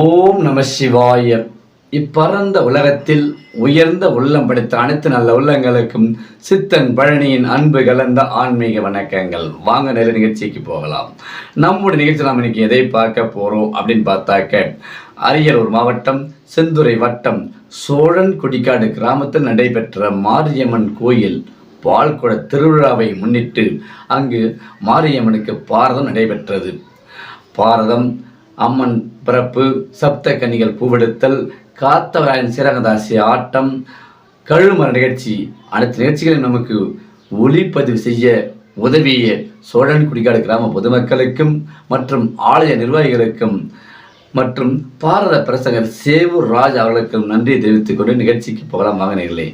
ஓம் நம சிவாய. இப்பரந்த உலகத்தில் உயர்ந்த உள்ளம் படைத்த அனைத்து நல்ல உள்ளங்களுக்கும் சித்தன் பழனியின் அன்பு கலந்த ஆன்மீக வணக்கங்கள். வாங்க நேர நிகழ்ச்சிக்கு போகலாம். நம்முடைய நிகழ்ச்சி நாம் இன்னைக்கு எதை பார்க்க போறோம் அப்படின்னு பார்த்தாக்க அரியலூர் மாவட்டம் செந்துறை வட்டம் சோழன் குடிக்காடு கிராமத்தில் நடைபெற்ற மாரியம்மன் கோயில் பால்குட திருவிழாவை முன்னிட்டு அங்கு மாரியம்மனுக்கு பாரதம் நடைபெற்றது. பாரதம் அம்மன் பிறப்பு சப்த கன்னிகள் பூவெடுத்தல் காத்தவராயன் சீரகதாசி ஆட்டம் கழுமர நிகழ்ச்சி. அனைத்து நிகழ்ச்சிகளையும் நமக்கு ஒளிப்பதிவு செய்ய உதவிய சோழன் குடிகாடு கிராம பொதுமக்களுக்கும் மற்றும் ஆலய நிர்வாகிகளுக்கும் மற்றும் பாரத பிரசங்கர் சேவூர் ராஜ் அவர்களுக்கும் நன்றி தெரிவித்துக் கொண்டு நிகழ்ச்சிக்கு போகலாம் வாங்கினீர்களே.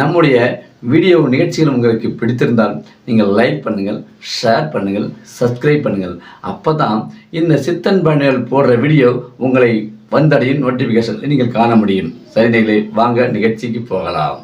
நம்முடைய வீடியோ நிகழ்ச்சிகள் உங்களுக்கு பிடித்திருந்தால் நீங்கள் லைக் பண்ணுங்கள் ஷேர் பண்ணுங்கள் சப்ஸ்கிரைப் பண்ணுங்கள். அப்போ தான் இந்த சித்தன் பயணிகள் போடுற வீடியோ உங்களை வந்தடையும் நோட்டிஃபிகேஷன் நீங்கள் காண முடியும். சரி நீங்களே வாங்க நிகழ்ச்சிக்கு போகலாம்.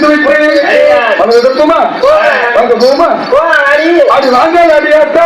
துணி மனம் எதிர்த்துமா போமா அது வாங்கல் அடியாத்த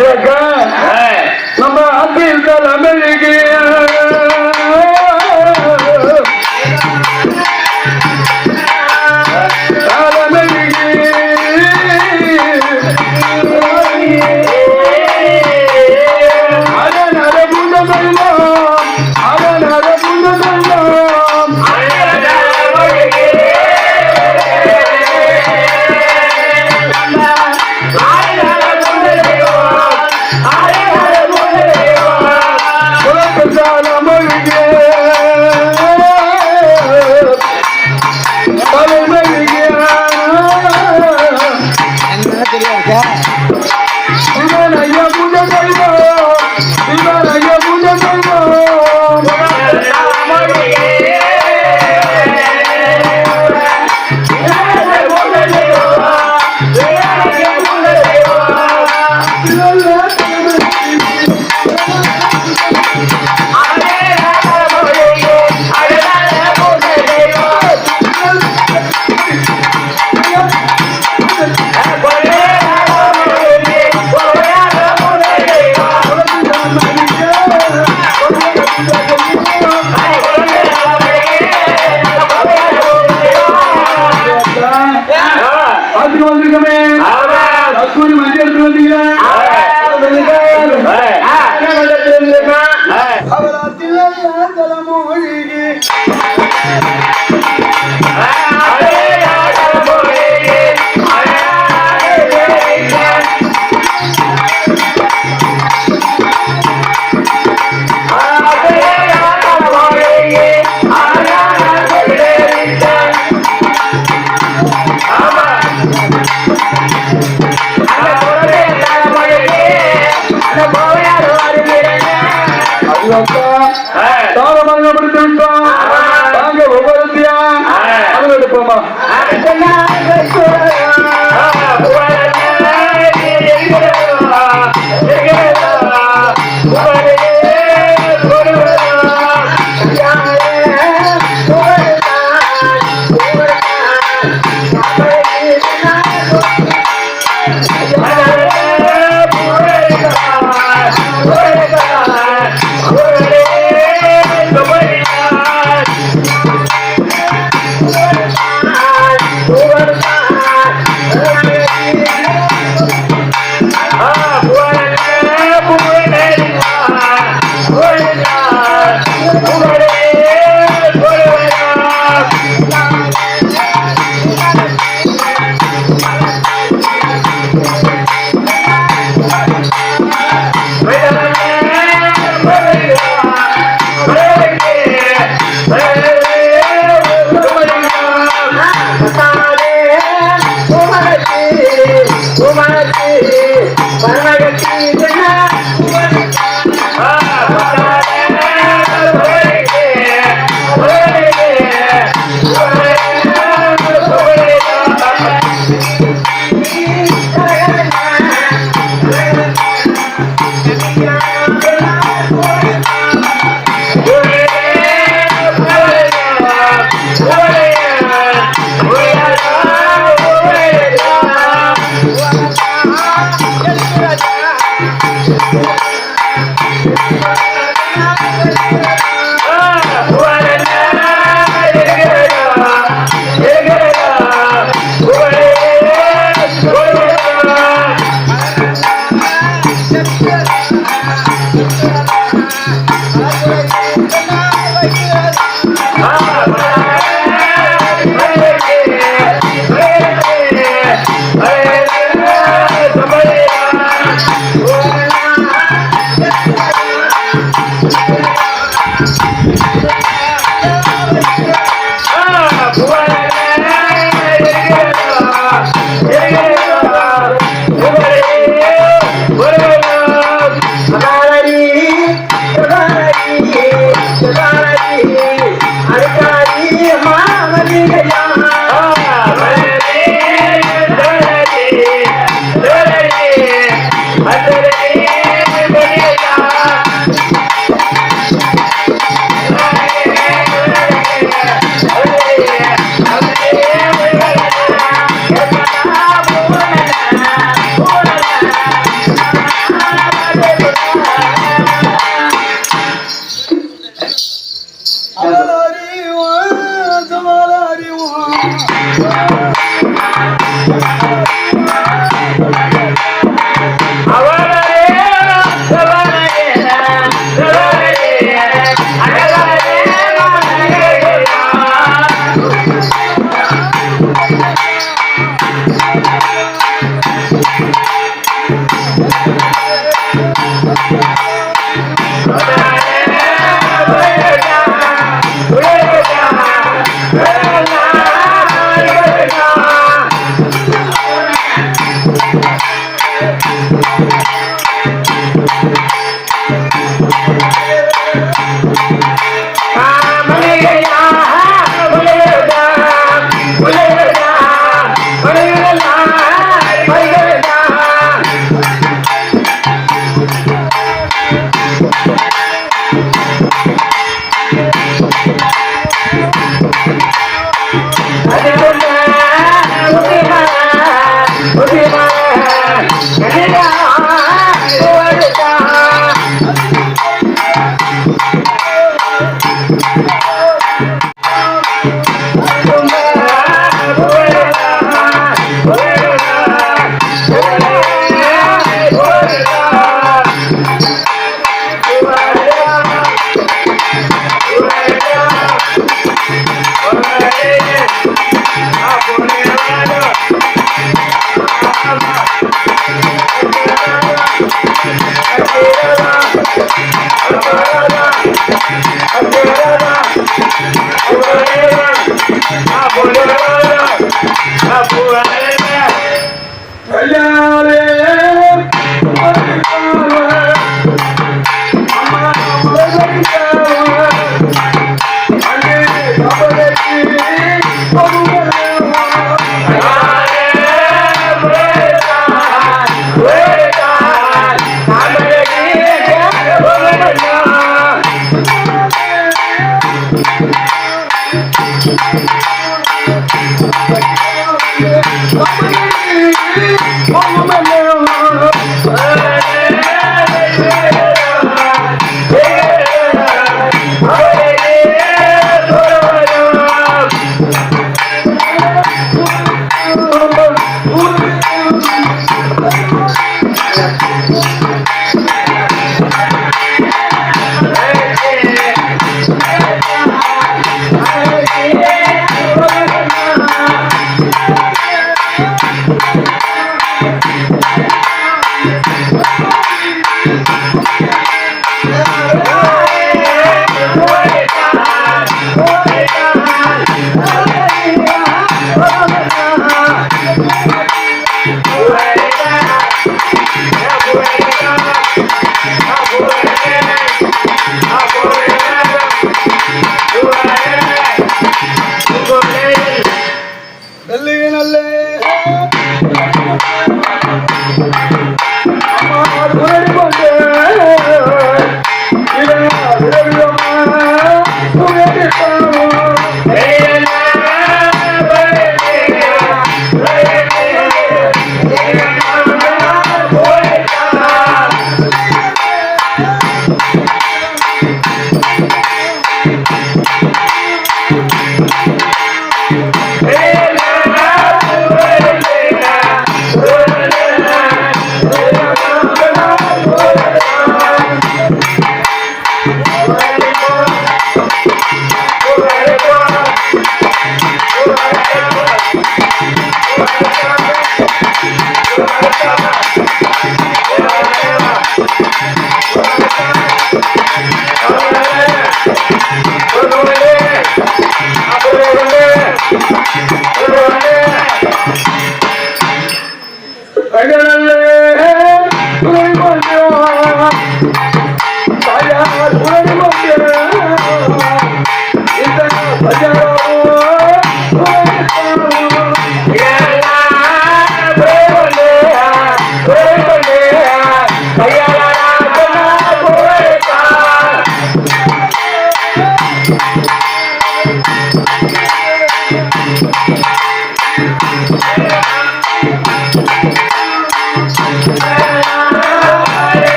அதே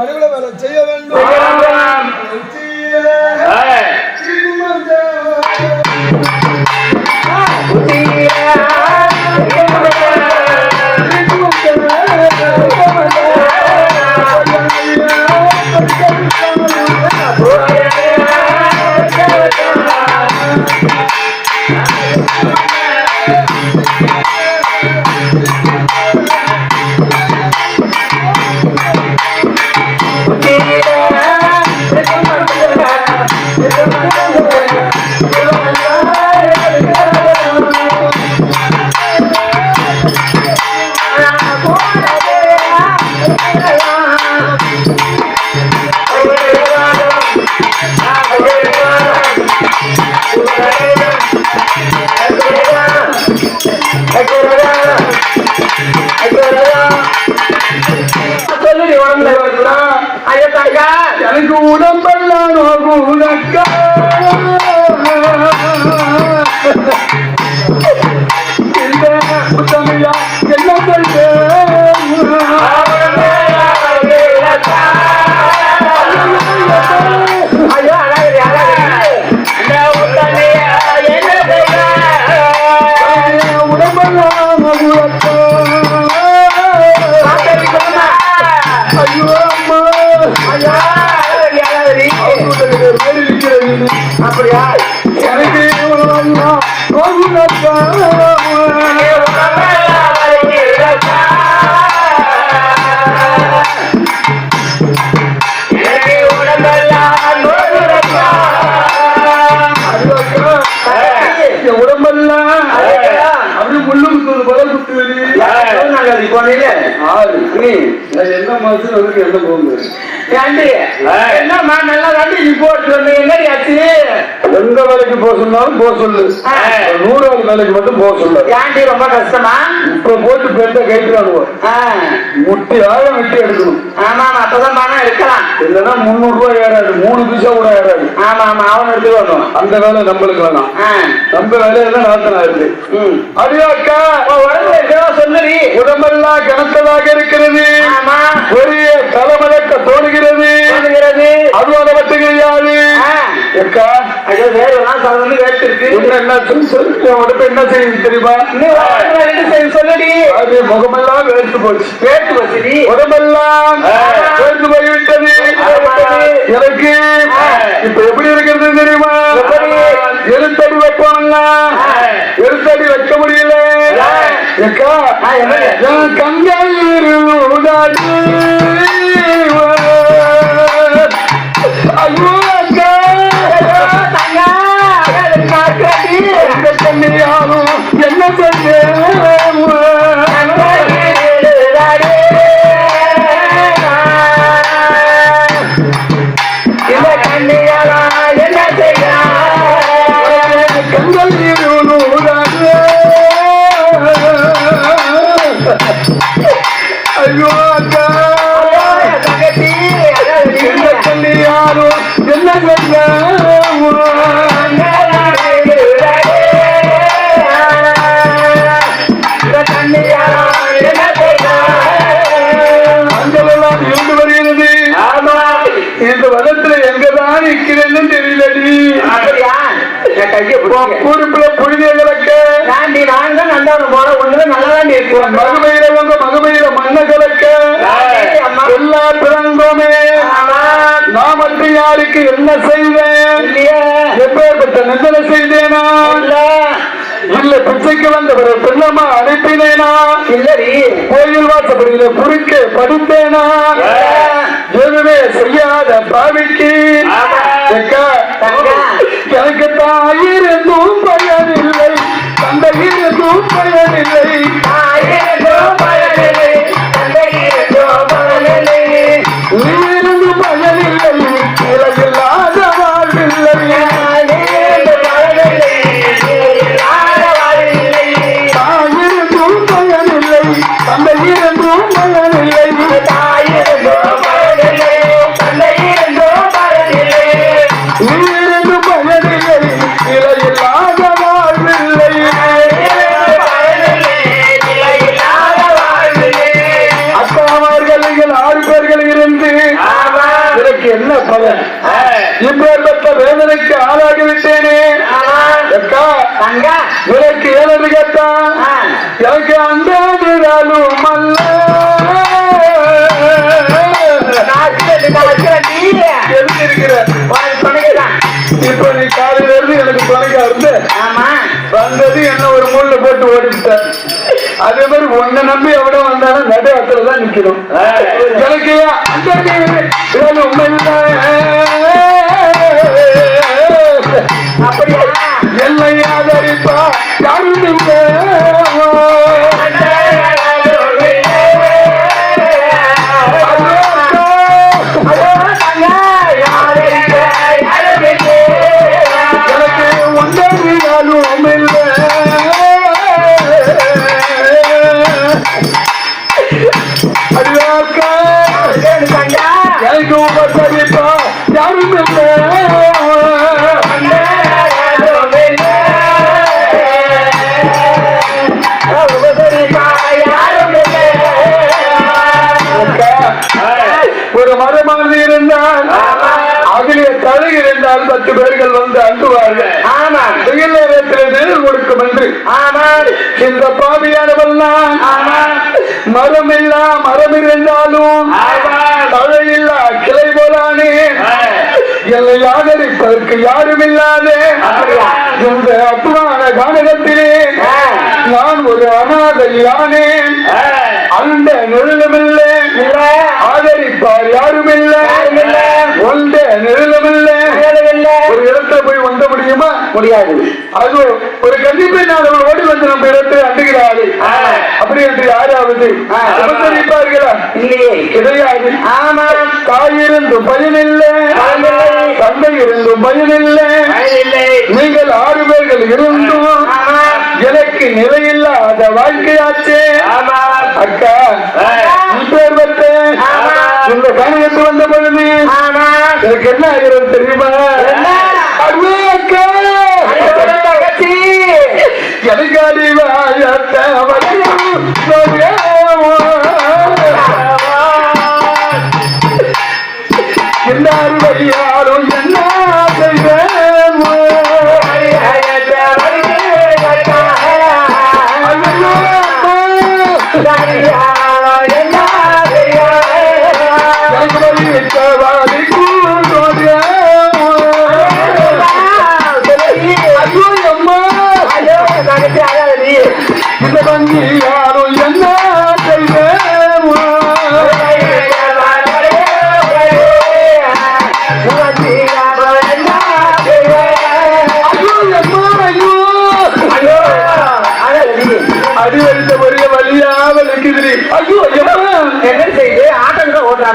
சிவனுக்கு பணிவிட வேலை செய்ய வேண்டும். எனக்கு உடம்பெல்லாம் உனக்கா மாசம் அதுக்கு என்ன போகுது என்னம்மா நல்லா தாண்டி ரிப்போர்ட் சொன்னீங்க ஆச்சு எந்த வேலைக்கு போக சொன்னாலும் போக சொல்லு. நூறாவது வேலைக்கு மட்டும் போக சொல்லு. ஏன்டி ரொம்ப கஷ்டமா? இப்ப போட்டு பெருத்த கைட்டுறானுவோம் ஆ, முட்டி ஆழம் வெட்டி எடுக்கணும். ஆமா ஆமா அப்பதான் பணம் இருக்கலாம் இல்லைன்னா முந்நூறு ரூபாய் ஏறாது மூணு பைசா கூட ஏறாது. ஆமா ஆமா அவன் எடுத்து வரணும். அந்த வேலை நம்மளுக்கு வேணாம். நம்ம வேலையெல்லாம் நாத்தனா இருக்கு. அடியாக்கா உடம்புல சொல்லுடி உடம்பெல்லாம் கனத்ததாக இருக்கிறது. ஆமா. பெரிய தலைமலக்க தோணுகிறது. அதுவான மட்டும் கிடையாது அக்கா ஐயோ இருக்கு. என்ன என்ன சொல்லு சொல்லு என் உடம்பு என்ன செய்யுது தெரியுமா? அது முகமெல்லாம் வேர்த்து போச்சு வேட்டு வச்சுடி உடம்பெல்லாம். வேர்த்து போய்விட்டது. எனக்கு. இப்ப எப்படி இருக்கிறது தெரியுமா? எழுத்தடி வைப்பாங்க. எழுத்தடி வைக்க முடியல ஆ. அக்கா மகமையில உங்க மகமையில அம்மா. எல்லா பிறந்தோமே. நான் மட்டும் யாருக்கு என்ன செய்வேன்? எப்பேற்பட்ட நிந்தனை செய்தேனா? இல்ல. பிச்சைக்கு வந்தவரை பின்னமா அனுப்பினேனா? இல்லடி. கோயில் வாசப்படியில குறுக்க படித்தேனா? எதுவுமே செய்யாத பாவிக்கு. எனக்கு தாயிருந்தும் பயனில்லை தந்தை இருந்தும் பயனில்லை என்ன ஒரு மூணுல போட்டு ஓடிட்டார் அதே மாதிரி உன்னை நம்பி எவ்வளவு வந்தாலும் நடு அத்துல தான் நிக்கணும் எனக்கு அந்த அப்படியா? எல்லையாதரிப்பா ஆதரிப்பா யாரும் இல்லை. பத்து பேர்கள் வந்து அண்டுவார்கள் வெயில் நேரத்தில் நிழல் கொடுக்கும் என்று. இந்த பாவியானவெல்லாம் மரம் இல்லா மரம் இருந்தாலும் தழை இல்லா கிளை போலானே. என்னை ஆதரிப்பதற்கு யாரும் இல்லாதே இந்த அப்புறான கானகத்திலே நான் ஒரு அனாதையானேன் அந்த நிழலுமில்லை. ஆதரிப்பார் யாரும் இல்லை இடத்துல போய் வந்த முடியுமா? முடியாது. அது ஒரு கண்டிப்பெண்ணானவர் ஓடி வந்து நம்ம இடத்தை அண்டுகிறார்கள் அப்படி என்று யாராவது உபசரிப்பார்களா? இல்லையே. கிடையாது. ஆமா தாயிருந்தும் பயனில்லை. தந்தை இருந்தும் பயனில்லை இல்லை நீங்கள் ஆறு பேர்கள் இருந்தும் எனக்கு நிலையில்லாத வாழ்க்கையாச்சே. அக்கா ஆமா. இந்த காரியத்து வந்த பொழுது எனக்கு என்ன ஆகிறது தெரியுமா என்ன? அருவே அக்கா தங்கச்சி எனக்கு அறிவாயத்த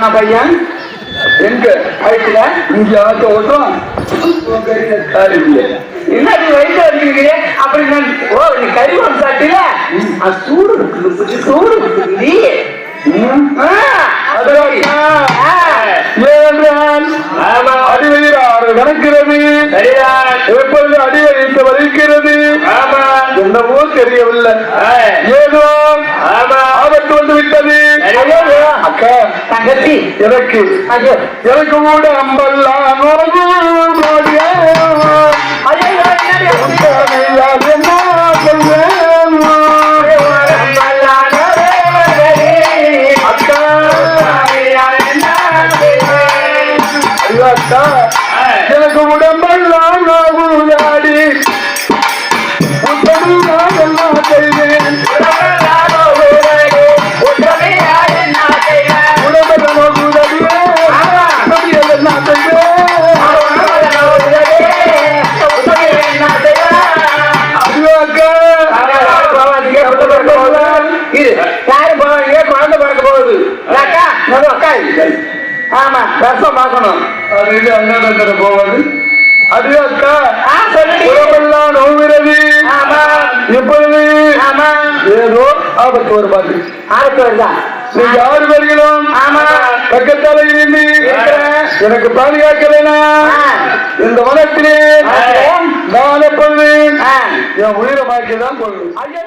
ஓட்டுறானா பையன். எங்க? வயிற்றுல இங்க ஆட்ட ஓட்டம் என்ன வயிற்று அப்படி நான் ஓ நீ கறிவான் சாட்டில அது சூடு இருக்குது இருக்குது நடக்கிறது எப்பொழுது அடிவயிற்று வலிக்கிறது? என்னவோ தெரியவில்லை. ஏதோ ஆபத்து வந்து விட்டது. அக்கா தங்கச்சி எனக்கு எனக்கு கூட அம்பெல்லாம் எனக்கு உடம்பெல்லாம் ஆமா ரசம் பார்க்கணும் அது இது அண்ணன் போவது. அதுவே அக்கா உடம்பெல்லாம் ஆமா. இப்பொழுது ஆமா. ஏதோ ஆபத்து ஒரு பாட்டு ஆளுக்கு வருதா பக்கத்தால இருந்து. இருக்கிறேன். எனக்கு பாதுகாக்கலைனா. இந்த வனத்திலே. நான் எப்பொழுது? ஆ. என் உயிரை மாய்க்கதான் ஐயோ